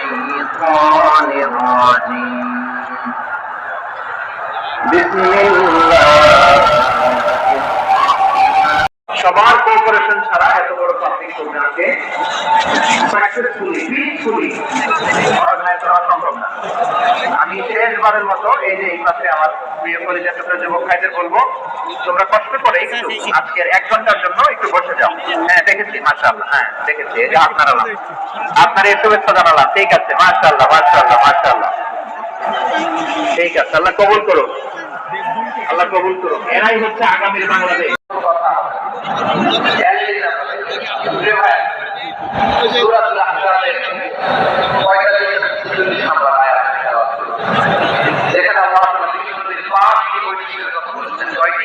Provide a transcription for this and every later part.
الشيطان الرجيم بسم الله সবার কোঅপারেশন ছাড়া এত বড় পাবলিক প্রোগ্রামকে সাকসেসফুলি পিসফুলি অর্গানাইজ করা সম্ভব না আমি শেষবারের মতো এই যে এই ক্লাসে আমার প্রিয় কলেজের ছাত্র যুবক ভাইদের বলব তোমরা কষ্ট করে একটু আজকের এক ঘণ্টার জন্য একটু বসে যাও। হ্যাঁ দেখেছি মাশাআল্লাহ হ্যাঁ দেখেছি এই যে আপনারা আপনার এই শুভেচ্ছা জানালাম ঠিক আছে মাশাআল্লাহ মাশাআল্লাহ মাশাআল্লাহ। ঠিক আছে আল্লাহ কবুল করুন আল্লাহ কবুল করুন এরাই হচ্ছে আগামীর বাংলাদেশ।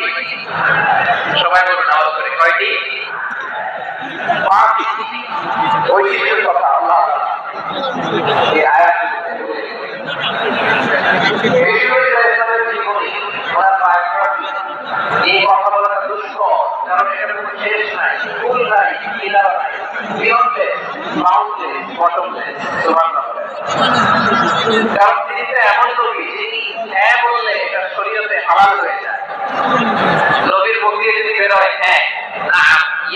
কয়টি? এই আয়াত এই কথা বলাটা দুষ্কর কারণ এটা কোনো শেষ নাই তো এমন হ্যাঁ বললে এটা শরীয়তে হালাল হয়ে যায় নবীর মুখ দিয়ে যদি বের হয় হ্যাঁ না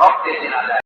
নবীকে